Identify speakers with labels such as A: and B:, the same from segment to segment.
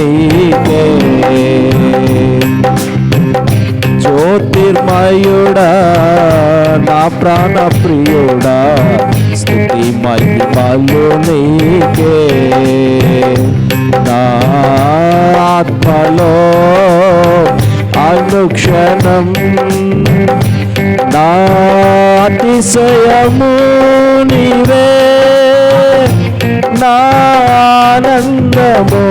A: నీకే జ్యోతిర్మయుడా నా ప్రాణ ప్రియుడా స్థుతి మహిమలు నీకే. నా ఆత్మలో అనుక్షణం నా అతిశయము నీవే. నా ఆనందము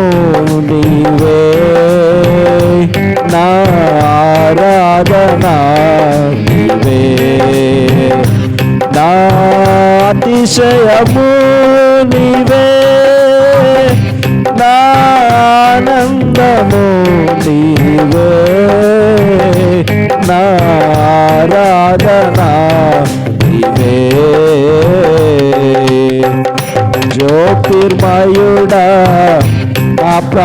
A: నీవే. నా ఆరాధన నీవే. నా అతిశయము నీవే.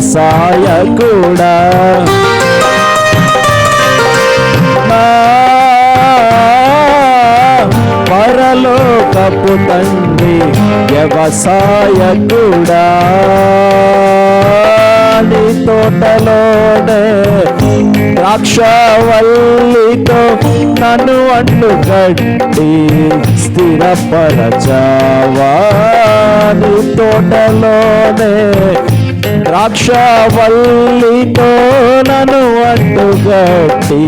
A: వ్యవసాయ కూడా పరలోకపు తండ్రి వ్యవసాయ కూడా నీ తోటలోనే ద్రాక్షవల్లితో నన్ను అన్ను కట్టి స్థిరపరచావా. నీ తోటలోనే ద్రాక్షవల్లితో నన్ను అడ్డుగట్టి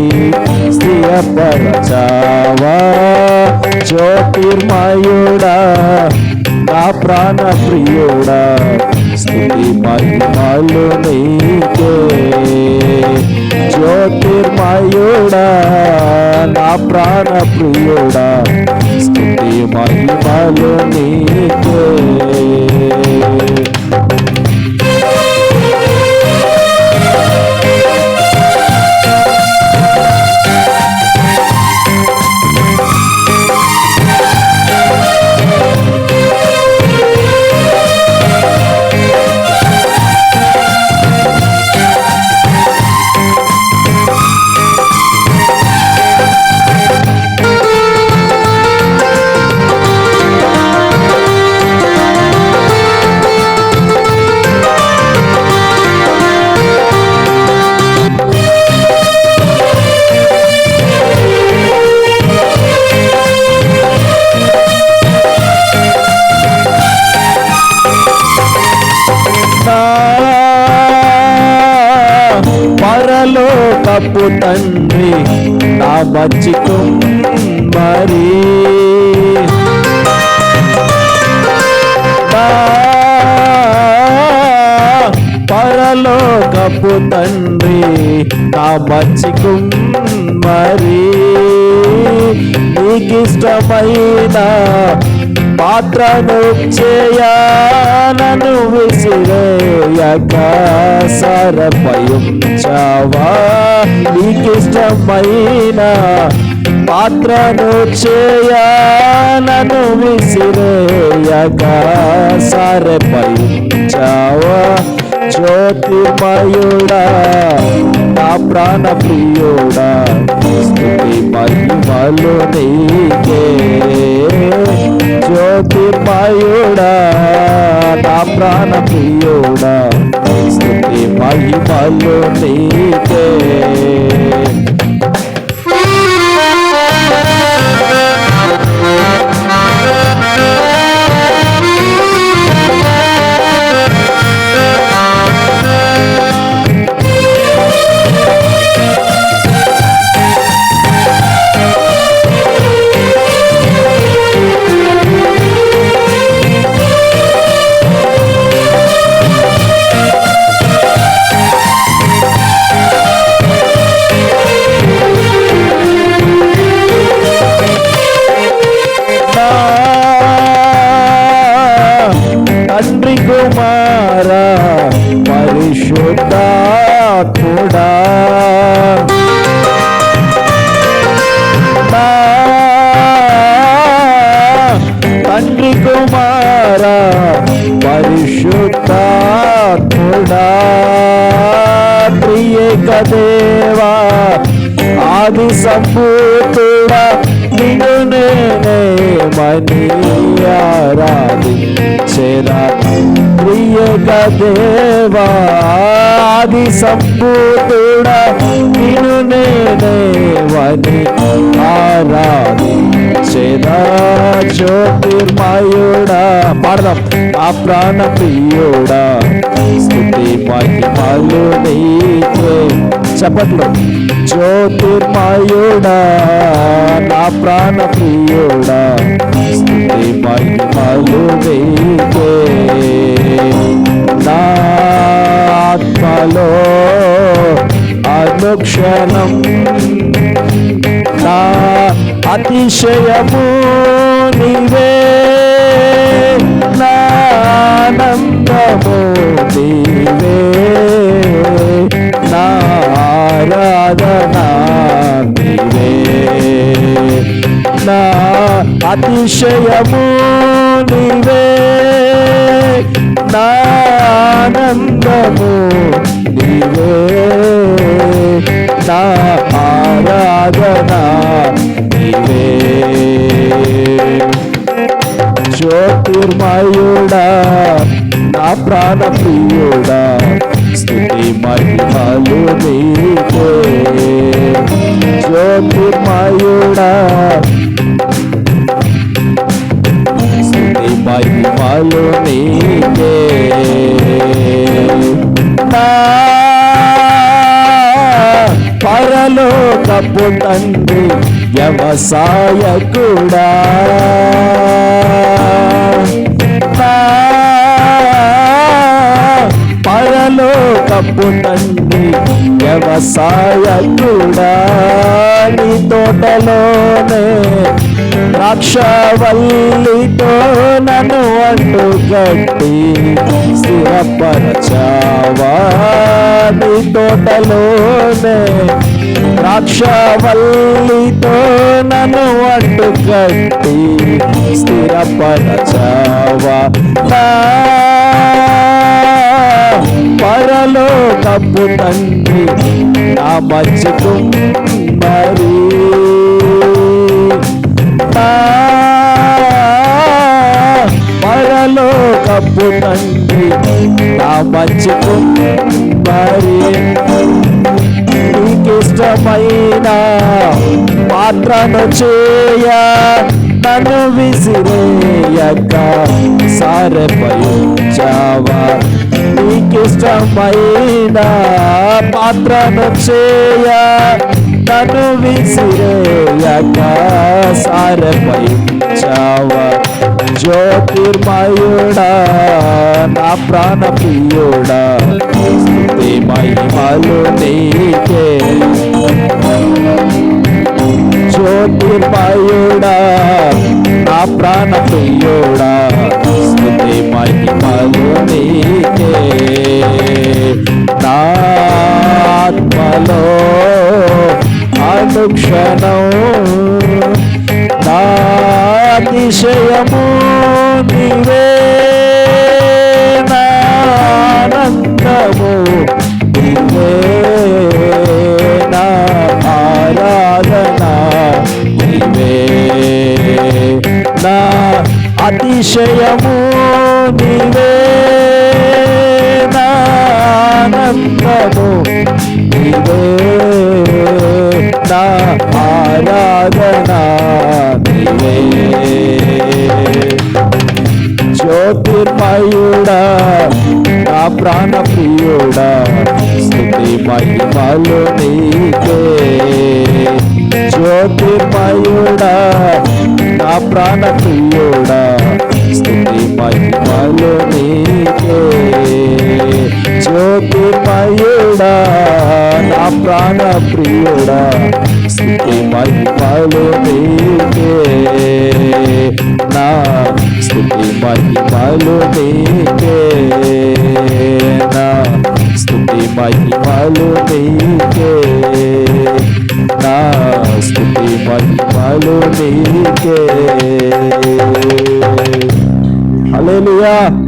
A: స్థిరపరచావా జ్యోతిర్మయుడా నా ప్రాణ ప్రియుడా స్థితి మహిమలు నీకే. జ్యోతిర్మయుడా నా ప్రాణ ప్రియుడా స్థితి మహిమలు నీకే. కప్పు తండ్రి నా మంచి కుమ్మరి. పరలోకపు తండ్రి నా మంచి కుమ్మరి. నీకిష్టమైన పాత్రను చేయనను విసిరేయక సరపయుంచావా నీకిష్టమైన పాత్రను చేయనను విసిరేయక సరపయుంచావా జ్యోతిమయుడా నా ప్రాణ ప్రియోడా స్థుతి మహిమలు నీకే. జ్యోతిర్మయుడా నా ప్రాణ ప్రియోడా స్థుతి మహిమలు నీకే. పరిశుద్ధాత్ముడా నా తండ్రి కుమార పరిశుద్ధాత్ముడా ప్రియక దేవా ఆది సంపూతుడా నిన్ను నేనే మని ఆరాధించేరా ప్రియేక దేవా ఆది సంపూతుడా నిన్ను నేనే మని జ్యోతిర్మయుడా. పాడదాం. ఆ ప్రాణ ప్రియుడా స్థుతి మహిమలు నీకే. చెప్పట్లు. జ్యోతిర్మయుడా నా ప్రాణ ప్రియుడా స్థుతి మహిమలు నీకే. ఆత్మలో అనుక్షణం నా అతిశయము నీవే. నానందము నీవే. నా నీవే. నా అతిశయము నీవే. నానందము ఆరాధన నీవే. జ్యోతిర్మయుడా నా ప్రాణ ప్రియుడా స్థుతి మహిమలు నీకే. జ్యోతిర్మయుడా పరలోకపు తండ్రి వ్యవసాయకుడా నా పరలోకపు తండ్రి వ్యవసాయ కూడా. నీ తోటలోనే రాక్షవల్లితో నన్ను అంటు గట్టి స్థిరపరచావా? నీ తోటలోనే ద్రాక్షవల్లితో నన్ను అడ్డు కట్టి స్థిరపరచవా? పరలో తప్పు తండ్రి నా మధ్యకు మరి పరలోకపు తండ్రి నా మధ్యకు మరి నీకిష్టమైన పాత్రను చేయ నన్ను విసిరేయక సారపయుంచావా? నీకిష్టమైన పాత్రను చేయ నన్ను విసిరేయక సారపై జ్యోతిర్మయుడా నా ప్రాణ ప్రియుడా. స్తుతి మహిమలు నీకే. జ్యోతిర్మయుడా నా ప్రాణ ప్రియుడా. స్థుతి మహిమలు నీకే. నా ఆత్మలో అనుక్షణం. నా అతిశయము నీవే నా నీవే నా ఆరాధన. నీవే నా అతిశయము. నీవే నా నీవే నా ఆరాధన. జ్యోతిర్మయుడా నా ప్రాణ ప్రియుడా స్థుతి మహిమలు నీకే. జ్యోతిర్మయుడా నా ప్రాణ ప్రియుడా స్థుతి మహిమలు నీకే. జ్యోతిర్మయుడా నా ప్రాణ ప్రియుడా స్థుతి మహిమలు నీకే. మహిమలు నీకే. నా స్థుతి మహిమలు నీకే. నా స్థుతి మహిమలు నీకే. అలెలుయా